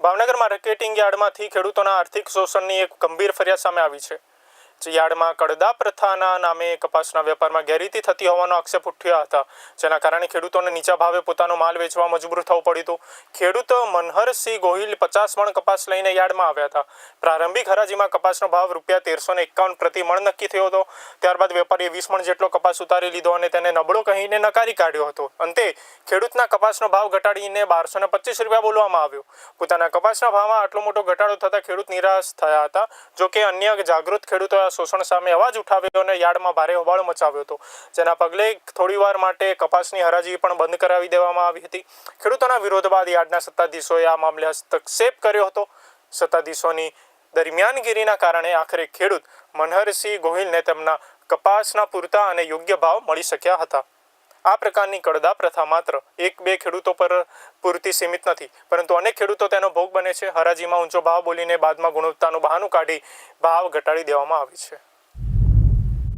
ભાવનગર રકેટિંગ યાર્ડમાંથી ખેડૂતોના આર્થિક શોષણની એક ગંભીર ફરિયાદ સામે આવી છે. યાર્ડમાં કડદા પ્રથાના નામે કપાસના વેપારમાં ગેરરીતિ થતી હોવાનો આક્ષેપ ઉઠ્યા હતા. જેના કારણે ખેડૂતોને નીચા ભાવે પોતાનો માલ વેચવા મજબૂર થવું પડ્યું હતું. ખેડૂત મનહરસિંહ ગોહિલ પચાસ મણ કપાસ લઈને યાર્ડમાં આવ્યા હતા. પ્રારંભિક હરાજીમાં કપાસનો ભાવ રૂપિયા તેરસો ને એકાવન પ્રતિ મણ નક્કી થયો હતો. ત્યારબાદ વેપારીએ વીસ મણ જેટલો કપાસ ઉતારી લીધો અને તેને નબળો કહીને નકારી કાઢ્યો હતો. અંતે ખેડૂતના કપાસનો ભાવ ઘટાડીને બારસો ને પચીસ રૂપિયા બોલવામાં આવ્યો. પોતાના કપાસના ભાવમાં આટલો મોટો ઘટાડો થતાં ખેડૂત નિરાશ થયા હતા. જો કે અન્ય જાગૃત ખેડૂતોએ આ શોષણ સામે અવાજ ઉઠાવ્યો અને યાર્ડમાં ભારે હોબાળો મચાવ્યો હતો. જેના પગલે થોડીવાર માટે કપાસની હરાજી પણ બંધ કરાવી દેવામાં આવી હતી. ખેડૂતોના વિરોધ બાદ યાર્ડના સત્તાધીશોએ આ મામલે હસ્તક્ષેપ કર્યો હતો. સત્તાધીશોની દરમિયાનગીરીના કારણે આખરે ખેડૂત મનહરસિંહ ગોહિલને તેમના કપાસના પૂરતા અને યોગ્ય ભાવ મળી શક્યા હતા. આ પ્રકારની કડદા પ્રથા માત્ર એક બે ખેડૂતો પર પૂરતી સીમિત નથી, પરંતુ અનેક ખેડૂતો તેનો ભોગ બને છે. હરાજીમાં ઊંચો ભાવ બોલીને બાદમાં ગુણવત્તાનું બહાનું કાઢી ભાવ ઘટાડી દેવામાં આવે છે.